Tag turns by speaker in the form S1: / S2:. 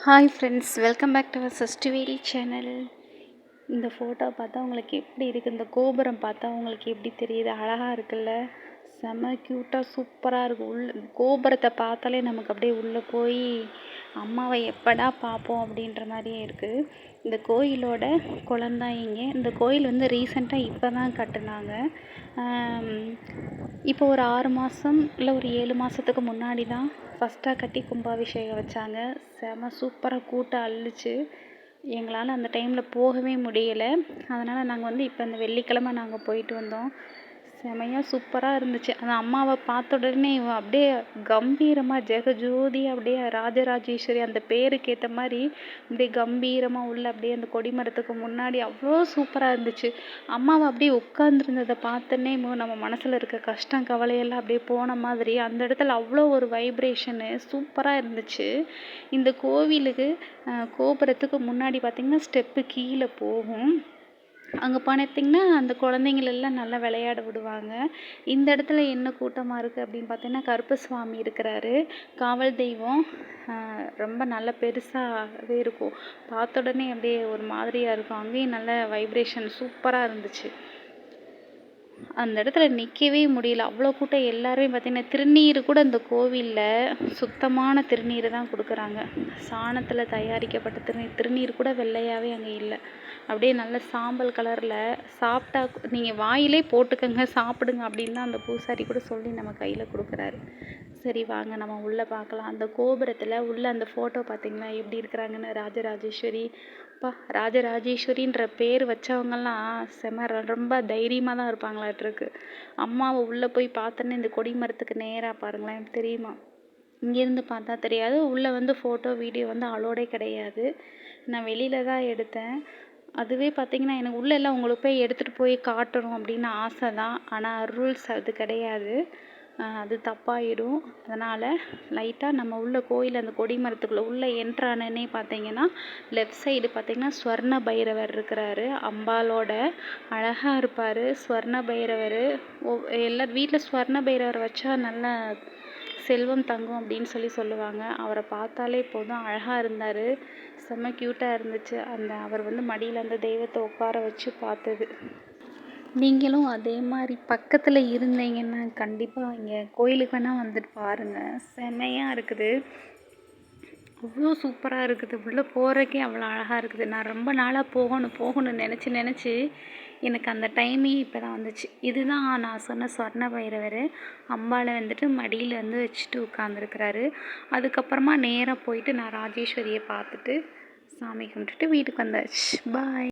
S1: Hi friends welcome back to our சஸ்டிவேரி channel இந்த photo பார்த்தா உங்களுக்கு எப்படி இருக்குது இந்த கோபுரம் பார்த்தா உங்களுக்கு எப்படி தெரியுது? அழகாக இருக்குல்ல? செம்ம க்யூட்டாக சூப்பராக இருக்கும். உள்ள கோபுரத்தை பார்த்தாலே நமக்கு அப்படியே உள்ளே போய் அம்மாவை எப்படா பார்ப்போம் அப்படின்ற மாதிரியே இருக்குது இந்த கோயிலோட குழந்தாயிங்க இந்த கோயில் வந்து ரீசெண்டாக இப்போ தான் கட்டினாங்க. இப்போ ஒரு ஆறு மாதம் இல்லை ஒரு ஏழு மாதத்துக்கு முன்னாடி தான் ஃபஸ்ட்டாக கட்டி கும்பாபிஷேகம் வச்சாங்க. செம சூப்பராக கூட்டம் அள்ளிச்சு. எங்களால் அந்த டைமில் போகவே முடியலை. அதனால் நாங்கள் வந்து இப்போ இந்த வெள்ளிக்கிழமை நாங்கள் போயிட்டு வந்தோம். செமையாக சூப்பராக இருந்துச்சு. அந்த அம்மாவை பார்த்த உடனே அப்படியே கம்பீரமாக ஜெகஜோதி அப்படியே ராஜராஜேஸ்வரி அந்த பேருக்கு ஏற்ற மாதிரி அப்படியே கம்பீரமாக உள்ள அப்படியே அந்த கொடிமரத்துக்கு முன்னாடி அவ்வளோ சூப்பராக இருந்துச்சு. அம்மாவை அப்படியே உட்காந்துருந்ததை பார்த்தோன்னே நம்ம மனசில் இருக்க கஷ்டம் கவலையெல்லாம் அப்படியே போன மாதிரி அந்த இடத்துல அவ்வளோ ஒரு வைப்ரேஷனு சூப்பராக இருந்துச்சு. இந்த கோவிலுக்கு கோபுரத்துக்கு முன்னாடி பார்த்திங்கன்னா ஸ்டெப்பு கீழே போகும். அங்கே பார்த்தீங்கன்னா அந்த குழந்தைங்களெல்லாம் நல்லா விளையாட விடுவாங்க. இந்த இடத்துல என்ன கூட்டமாக இருக்குது அப்படின்னு பார்த்தீங்கன்னா கருப்பசுவாமி இருக்கிறாரு. காவல் தெய்வம். ரொம்ப நல்ல பெருசாகவே இருக்கும். பார்த்த உடனே அப்படியே ஒரு மாதிரியாக இருக்கும். அங்கேயும் நல்ல வைப்ரேஷன் சூப்பராக இருந்துச்சு. அந்த இடத்துல நிற்கவே முடியல. அவ்வளோ கூட்டம் எல்லாருமே பார்த்திங்கன்னா திருநீர் கூட அந்த கோவிலில் சுத்தமான திருநீர் தான் கொடுக்குறாங்க. சாணத்தில் தயாரிக்கப்பட்ட திருநீர் திருநீர் கூட வெள்ளையாகவே அங்கே இல்லை. அப்படியே நல்ல சாம்பல் கலரில் சாப்பிட்டா நீங்கள் வாயிலே போட்டுக்கங்க சாப்பிடுங்க அப்படின்னு தான் அந்த பூசாரி கூட சொல்லி நம்ம கையில் கொடுக்குறாரு. சரி வாங்க நம்ம உள்ளே பார்க்கலாம். அந்த கோபுரத்தில் உள்ளே அந்த ஃபோட்டோ பார்த்திங்களா? எப்படி இருக்கிறாங்கன்னு? ராஜராஜேஸ்வரி. அப்பா ராஜராஜேஸ்வரின்ற பேர் வச்சவங்கெல்லாம் செம ரொம்ப தைரியமாக தான் இருப்பாங்களாட்டிருக்கு அம்மாவை உள்ளே போய் பார்த்தோன்னே இந்த கொடி மரத்துக்கு நேராக பாருங்களேன் தெரியுமா? இங்கேருந்து பார்த்தா தெரியாது. உள்ளே வந்து ஃபோட்டோ வீடியோ வந்து அலோடே கிடையாது. நான் வெளியில் தான் எடுத்தேன். அதுவே பார்த்திங்கன்னா எனக்கு உள்ளெல்லாம் உங்களுக்கு போய் எடுத்துகிட்டு போய் காட்டணும் அப்படின்னு ஆசை தான். ஆனால் ரூல்ஸ் அது கிடையாது. அது தப்பாயிடும். அதனால் லைட்டாக நம்ம உள்ள கோயில் அந்த கொடி மரத்துக்குள்ளே உள்ளே என்ட்ரானே பார்த்தீங்கன்னா லெஃப்ட் சைடு பார்த்தீங்கன்னா ஸ்வர்ண பைரவர் இருக்கிறாரு. அம்பாலோட அழகாக இருப்பார். ஸ்வர்ண பைரவர் எல்லார் வீட்டில் ஸ்வர்ண பைரவர் வச்சா நல்ல செல்வம் தங்கும் அப்படின்னு சொல்லி சொல்லுவாங்க. அவரை பார்த்தாலே போதும். அழகாக இருந்தார். செம்ம க்யூட்டாக இருந்துச்சு. அந்த அவர் வந்து மடியில் அந்த தெய்வத்தை உட்கார வச்சு பார்த்தது. நீங்களும் அதே மாதிரி பக்கத்தில் இருந்தீங்கன்னா கண்டிப்பாக இங்கே கோயிலுக்கு வேணால் வந்துட்டு பாருங்கள் செம்மையாக இருக்குது. அவ்வளோ சூப்பராக இருக்குது. உள்ளே போகிறக்கே அவ்வளோ அழகாக இருக்குது. நான் ரொம்ப நாளாக போகணும் போகணும்னு நினச்சி நினச்சி எனக்கு அந்த டைமே இப்போ தான் வந்துச்சு. இதுதான் நான் சொன்ன சொர்ண பைரவர். அம்பாவை வந்துட்டு மடியில் வந்து வச்சுட்டு உட்காந்துருக்குறாரு அதுக்கப்புறமா நேராக போயிட்டு நான் ராஜேஸ்வரியை பார்த்துட்டு சாமி கும்பிட்டுட்டு வீட்டுக்கு வந்தாச்சு. பாய்